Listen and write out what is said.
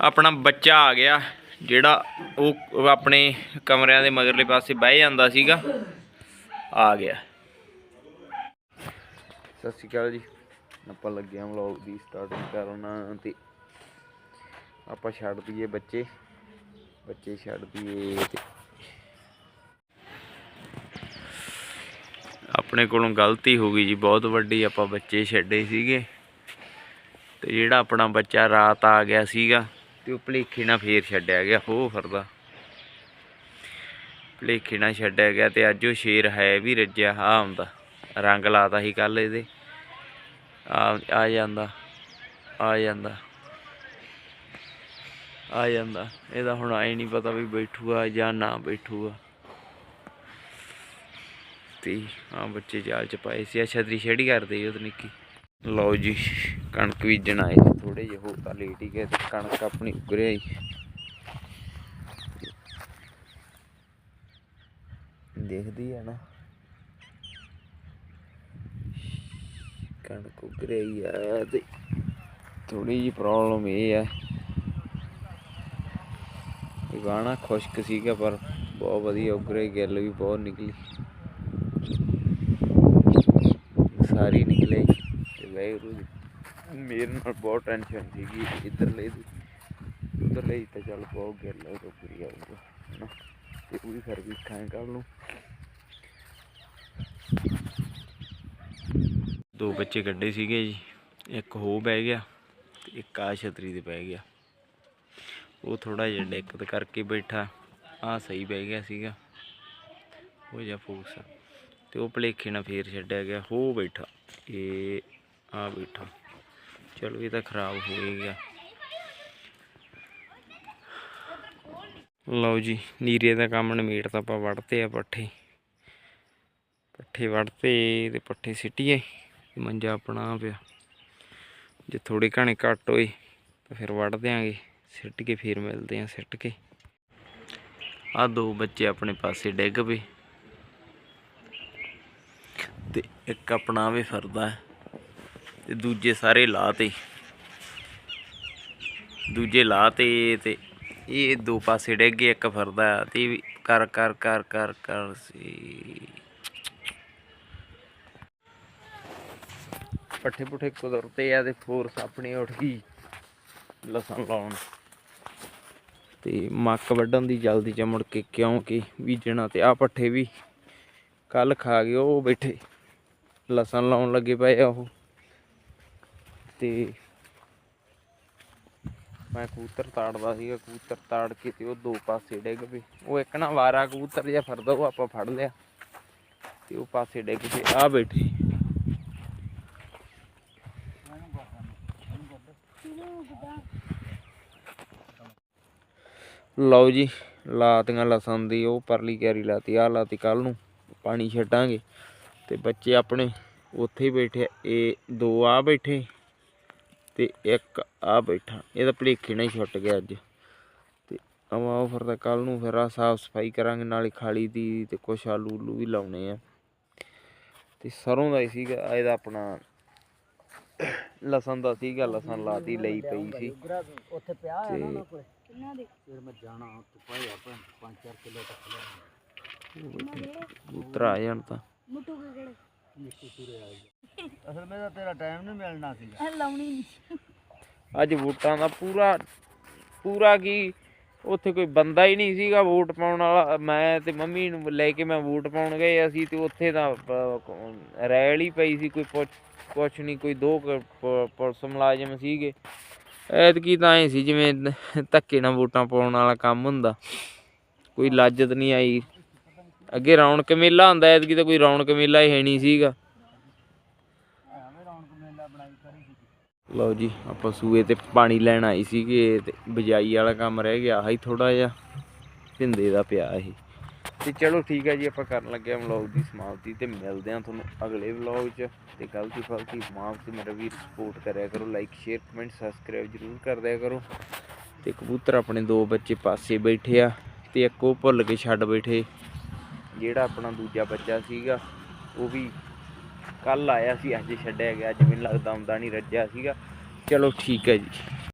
ਆਪਣਾ ਬੱਚਾ ਆ ਗਿਆ ਜਿਹੜਾ ਉਹ ਆਪਣੇ ਕਮਰਿਆਂ ਦੇ ਮਗਰਲੇ ਪਾਸੇ ਬਹਿ ਜਾਂਦਾ ਸੀਗਾ ਆ ਗਿਆ। ਸਤਿ ਸ਼੍ਰੀ ਅਕਾਲ ਜੀ। ਆਪਾਂ ਲੱਗੇ ਹਾਂ ਵਲੌਗ ਦੀ ਸਟਾਰਟਿੰਗ ਕਰਨਾ ਤੇ। ਆਪਾਂ ਛੱਡ ਦਈਏ ਬੱਚੇ। ਬੱਚੇ ਛੱਡ ਦਈਏ ਆਪਣੇ ਕੋਲੋਂ ਗਲਤੀ ਹੋ ਗਈ ਜੀ ਬਹੁਤ ਵੱਡੀ ਆਪਾਂ ਬੱਚੇ ਛੱਡੇ ਸੀਗੇ। ਤੇ ਜਿਹੜਾ ਆਪਣਾ ਬੱਚਾ ਰਾਤ ਆ ਗਿਆ ਸੀਗਾ ਤੇ ਉਹ ਭਲੇਖੇ ਨਾਲ ਫੇਰ ਛੱਡਿਆ ਗਿਆ, ਹੋ ਫਿਰਦਾ। ਭਲੇਖੇ ਨਾਲ ਛੱਡਿਆ ਗਿਆ ਤੇ ਅੱਜ ਉਹ ਸ਼ੇਰ ਹੈ ਵੀ ਰੱਜਿਆ ਆ ਹੁੰਦਾ ਰੰਗ ਲਾਤਾ ਸੀ ਕੱਲ ਇਹਦੇ। ਆ ਆ ਜਾਂਦਾ ਆ ਜਾਂਦਾ ਆ ਜਾਂਦਾ। ਇਹਦਾ ਹੁਣ ਆਏ ਨਹੀਂ ਪਤਾ ਵੀ ਬੈਠੂਗਾ ਜਾਂ ਨਾ ਬੈਠੂਗਾ। ਤੇ ਆ ਬੱਚੇ ਜਾਲ ਚ ਪਾਏ ਸੀ। ਆ ਛਤਰੀ ਛੇੜੀ ਕਰਦੇ ਉਹ ਨਿੱਕੀ। ਲਓ ਜੀ, ਕਣਕ ਬੀਜਣ ਆਏ ਸੀ ਥੋੜੇ ਜਿਹੇ ਹੋ ਤਾਂ ਲੇਟ ਹੀ ਗਏ ਤੇ ਕਣਕ ਆਪਣੀ ਉੱਗ ਰਹੀ। ਦੇਖਦੀ ਆ ਨਾ। ਕਣਕ ਉੱਗ ਰਹੀ ਆ ਤੇ ਥੋੜੀ ਜੀ ਪ੍ਰੋਬਲਮ ਇਹ ਆ। ਇਹ ਗਾਣਾ ਖੁਸ਼ਕ ਸੀਗਾ, ਪਰ ਬਹੁਤ ਵਧੀਆ ਉੱਗ ਰਹੀ, ਗਿੱਲ ਵੀ ਬਹੁਤ ਨਿਕਲੀ। ਸਾਰੀ ਨਿਕਲੇ। ਤੇ ਵੈਗਰੂ ਮੇਰੇ ਨਾਲ ਬਹੁਤ ਟੈਨਸ਼ਨ ਸੀਗੀ ਇੱਧਰ ਲੈ ਦੀ ਲਈ ਤਾਂ ਚੱਲ ਬਹੁਤ ਗਿੱਲ ਉਹ ਰੁਕਰੀ ਆਊਗਾ ਹਨਾ। ਤੇ ਉਹਦੀ ਫਿਰ ਖਾਂ ਕਰ ਲੂੰ ਦੋ ਬੱਚੇ ਕੱਢੇ ਸੀਗੇ ਜੀ, ਇੱਕ ਹੋ ਬਹਿ ਗਿਆ ਤੇ ਇੱਕ ਆ ਛਤਰੀ ਤੇ ਬਹਿ ਗਿਆ। ਉਹ ਥੋੜਾ ਜਿਹਾ ਦਿੱਕਤ ਕਰਕੇ ਬੈਠਾ ਆ ਸਹੀ ਬਹਿ ਗਿਆ ਸੀਗਾ। ਉਹ ਜਿਹਾ ਫੋਕਸ ਤੇ ਉਹ ਭਲੇਖੇ ਨਾਲ ਫੇਰ ਛੱਡਿਆ ਗਿਆ ਹੋ ਬੈਠਾ। ਇਹ ਆ ਬੈਠਾ। ਚਲ ਵੀ ਤਾਂ ਖਰਾਬ ਹੋ ਗਿਆ। ਲਓ ਜੀ, ਨੀਰੇ ਦਾ ਕੰਮ ਨਿਮੇੜ ਤਾਂ ਆਪਾਂ ਵੜਤੇ ਆ ਪੱਠੇ। ਪੱਠੇ ਵੜਤੇ ਤੇ ਪੱਠੇ ਸਿੱਟੀਏ ਮੰਜਾ ਆਪਣਾ ਪਿਆ। ਜੇ ਥੋੜੇ ਘਣੇ ਘੱਟ ਹੋਏ, ਤਾਂ ਫਿਰ ਵੜ ਦਿਆਂਗੇ। ਸਿੱਟ ਕੇ ਫਿਰ ਮਿਲਦੇ ਆ ਸਿੱਟ ਕੇ। ਆ ਦੋ ਬੱਚੇ ਆਪਣੇ ਪਾਸੇ ਡਿੱਗ ਪਏ। ਤੇ ਇੱਕ ਆਪਣਾ ਵੀ ਫਿਰਦਾ ਹੈ। ਤੇ ਦੂਜੇ ਸਾਰੇ ਲਾਤੇ ਦੂਜੇ ਲਾਤੇ ਤੇ ਇਹ ਦੋ ਪਾਸੇ ਡਿੱਗ ਗਏ, ਇੱਕ ਫਿਰਦਾ ਤੇ ਕਰ ਕਰ ਕਰ ਕਰ ਕਰ ਸੀ। ਪੱਠੇ ਪੁੱਠੇ ਕੁਦਰਤੇ ਆ ਤੇ ਫੋਰਸ ਆਪਣੀ ਉੱਠ ਗਈ ਲਸਣ ਲਾਉਣ। ਤੇ ਮੱਕ ਵੱਢਣ ਦੀ ਜਲਦੀ ਚ ਮੁੜ ਕੇ ਕਿਉਂਕਿ ਬੀਜਣਾ ਤੇ ਆ ਪੱਠੇ ਵੀ ਕੱਲ ਖਾ ਗਏ, ਉਹ ਬੈਠੇ। ਲਸਣ ਲਾਉਣ ਲੱਗੇ ਪਏ ਆ ਉਹ। ਤੇ ਮੈਂ ਕਬੂਤਰ ਤਾੜਦਾ ਸੀਗਾ, ਕਬੂਤਰ ਤਾੜ ਕੇ ਤੇ ਉਹ ਦੋ ਪਾਸੇ ਡਿੱਗ ਪਏ। ਉਹ ਇੱਕ ਨਾ ਵਾਰਾ ਕਬੂਤਰ ਜਿਹਾ ਫਿਰਦਾ, ਉਹ ਆਪਾਂ ਫੜ ਲਿਆ ਤੇ ਉਹ ਪਾਸੇ ਡਿੱਗ ਪਏ। ਆ ਬੈਠੇ। ਲਓ ਜੀ, ਲਾਤੀਆਂ ਲਸਣ ਦੀ ਉਹ ਪਰਲੀ ਕੈਰੀ ਲਾਤੀ ਆ ਲਾਤੀ ਕੱਲ ਨੂੰ, ਪਾਣੀ ਛੱਡਾਂਗੇ। ਤੇ ਬੱਚੇ ਆਪਣੇ ਉੱਥੇ ਹੀ ਬੈਠੇ ਇਹ ਦੋ ਆ ਬੈਠੇ। ਤੇ ਇੱਕ ਆ ਬੈਠਾ। ਇਹਦਾ ਭਲੇਖੇ ਨਾਲ ਹੀ ਛੁੱਟ ਗਿਆ ਅੱਜ। ਤੇ ਆਵਾ ਉਹ ਫਿਰ ਤਾਂ ਕੱਲ ਨੂੰ ਫਿਰ ਆ ਸਾਫ਼ ਸਫ਼ਾਈ ਕਰਾਂਗੇ ਨਾਲੇ ਖਾਲੀ ਦੀ ਤੇ ਕੁਛ ਆਲੂ ਉਲੂ ਵੀ ਲਾਉਣੇ ਆ। ਤੇ ਸਰੋਂ ਦਾ ਹੀ ਸੀਗਾ ਇਹਦਾ ਆਪਣਾ ਲਸਣ ਦਾ ਸੀਗਾ ਲਸਣ ਲਾਤੀ ਲਈ ਪਈ ਸੀ। ਉੱਥੇ ਪਿਆ ਹੈ ਨਾ ਕੋਲ। ਕਿੰਨਾ ਦੇ? ਫਿਰ ਮੈਂ ਜਾਣਾ ਉੱਥੇ ਪਾਈ ਆਪਾਂ 5-4 ਕਿਲੋ ਤੱਕ ਲੈ ਆ ਜਾਣ ਤਾਂ। ਮੁੱਟੂ ਕੇ ਕਿਹੜੇ? ਅਸਲ ਤਾਂ ਤੇਰਾ ਟਾਈਮ ਨਹੀਂ ਮਿਲਣਾ ਸੀਗਾ। ਇਹ ਲਾਉਣੀ ਨਹੀਂ ਅੱਜ ਵੋਟਾਂ ਦਾ ਪੂਰਾ ਪੂਰਾ ਕੀ ਉੱਥੇ ਕੋਈ ਬੰਦਾ ਹੀ ਨਹੀਂ ਸੀਗਾ ਵੋਟ ਪਾਉਣ ਵਾਲਾ। ਮੈਂ ਤੇ ਮੰਮੀ ਨੂੰ ਲੈ ਕੇ ਮੈਂ ਵੋਟ ਪਾਉਣ ਗਏ ਅਸੀਂ ਤੇ ਉੱਥੇ ਤਾਂ ਪ- ਰੈਲ ਹੀ ਪਈ ਸੀ ਕੋਈ ਪੁੱਛ ਕੁਛ ਨਹੀਂ ਕੋਈ ਦੋ ਕੁ ਪ- ਪੁਲਿਸ ਮੁਲਾਜ਼ਮ ਸੀਗੇ। ਐਤਕੀ ਤਾਂ ਐ ਸੀ ਜਿਵੇਂ ਧੱਕੇ ਨਾਲ ਵੋਟਾਂ ਪਾਉਣ ਵਾਲਾ ਕੰਮ ਹੁੰਦਾ। ਕੋਈ ਲੱਜਤ ਨਹੀਂ ਆਈ। ਅੱਗੇ ਰੌਣਕ ਮੇਲਾ ਹੁੰਦਾ, ਐਤਕੀ ਤਾਂ ਕੋਈ ਰੌਣਕ ਮੇਲਾ ਹੀ ਹੈ ਨਹੀਂ ਸੀਗਾ। ਲਓ ਜੀ, ਆਪਾਂ ਸੂਏ ਤੇ ਪਾਣੀ ਲੈਣ ਆਏ ਸੀਗੇ ਤੇ ਬਜਾਈ ਵਾਲਾ ਕੰਮ ਰਹਿ ਗਿਆ, ਆਹੀ ਥੋੜਾ ਜਿਹਾ ਢਿੰਦੇ ਦਾ ਪਿਆ ਇਹ। ਤੇ ਚਲੋ ਠੀਕ ਹੈ ਜੀ, ਆਪਾਂ ਕਰਨ ਲੱਗੇ ਹਾਂ ਵਲੌਗ ਦੀ ਸਮਾਪਤੀ ਤੇ ਮਿਲਦੇ ਹਾਂ ਤੁਹਾਨੂੰ ਅਗਲੇ ਵਲੌਗ 'ਚ। ਤੇ ਗਲਤੀ ਫਲਤੀ ਮਾਫ ਤੇ ਮੇਰਾ ਵੀਰ ਸਪੋਰਟ ਕਰਿਆ ਕਰੋ ਲਾਈਕ ਸ਼ੇਅਰ ਕਮੈਂਟ ਸਬਸਕ੍ਰਾਈਬ ਜਰੂਰ ਕਰ ਦਿਆ ਕਰੋ। ਤੇ ਕਬੂਤਰ ਆਪਣੇ ਦੋ ਬੱਚੇ ਪਾਸੇ ਬੈਠੇ ਆ ਤੇ ਇੱਕ ਉਹ ਭੁੱਲ ਕੇ ਛੱਡ ਬੈਠੇ। ਜਿਹੜਾ ਆਪਣਾ ਦੂਜਾ ਬੱਚਾ ਸੀਗਾ, ਉਹ ਵੀ ਕੱਲ ਆਇਆ ਸੀ, ਅੱਜ ਛੱਡਿਆ ਗਿਆ ਜਿਵੇਂ ਲੱਗਦਾ ਆਉਂਦਾ ਨਹੀਂ, ਰੱਜਿਆ ਸੀਗਾ। ਚਲੋ ਠੀਕ ਹੈ ਜੀ।